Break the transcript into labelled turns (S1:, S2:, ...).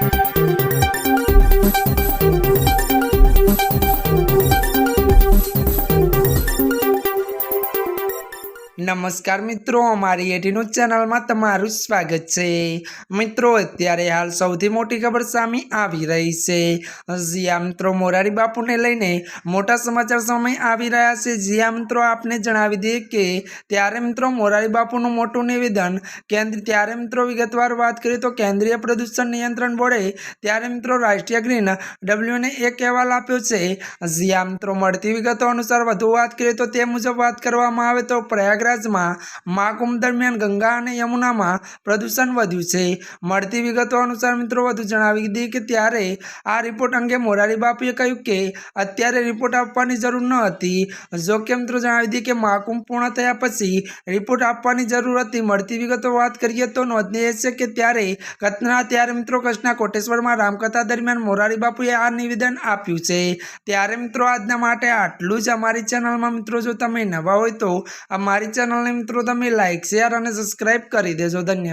S1: Thank you. નમસ્કાર મિત્રો, અમારી એટીનું ચેનલમાં તમારું સ્વાગત છે. મિત્રો, અત્યારે હાલ સૌથી મોટી ખબર સામે આવી રહી છે. જ્યાં મિત્રો, મોરારી બાપુને લઈને મોટા સમાચાર સામે આવી રહ્યા છે. જ્યાં મિત્રો, આપને જણાવી દઈએ કે ત્યારે મિત્રો, મોરારી બાપુનું મોટું નિવેદન, કેન્દ્ર, ત્યારે મિત્રો, વિગતવાર વાત કરીએ તો કેન્દ્રીય પ્રદૂષણ નિયંત્રણ બોર્ડે ત્યારે મિત્રો, રાષ્ટ્રીય ગ્રીન ડબલ્યુને એક અહેવાલ આપ્યો છે. જ્યાં મિત્રો, મળતી વિગતો અનુસાર વધુ વાત કરીએ તો તે મુજબ વાત કરવામાં આવે તો પ્રયાગરાજમાં મહાકુંભ દરમિયાન ગંગા અને યમુનામાં પ્રદૂષણ વધ્યું છે. મળતી વિગતો અનુસાર મિત્રો વધુ જણાવી દીધી કે ત્યારે આ રિપોર્ટ અંગે મોરારી બાપુએ કહ્યું કે અત્યારે રિપોર્ટ આપવાની જરૂર ન હતી. જો કે મિત્રો જણાવી દીધી કે મહાકુંભ પૂર્ણ થયા પછી રિપોર્ટ આપવાની જરૂર હતી. મળતી વિગતો વાત કરીએ તો નોંધનીય છે કે ત્યારે કચ્છના ત્યારે મિત્રો કચ્છના કોટેશ્વરમાં રામકથા દરમિયાન મોરારી બાપુએ આ નિવેદન આપ્યું છે. ત્યારે મિત્રો આજના માટે આટલું જ. અમારી ચેનલમાં મિત્રો જો તમે નવા હોય તો અમારી ચેનલને મિત્રો તમે લાઇક શેર અને સબસ્ક્રાઈબ કરી દેજો. ધન્યવાદ.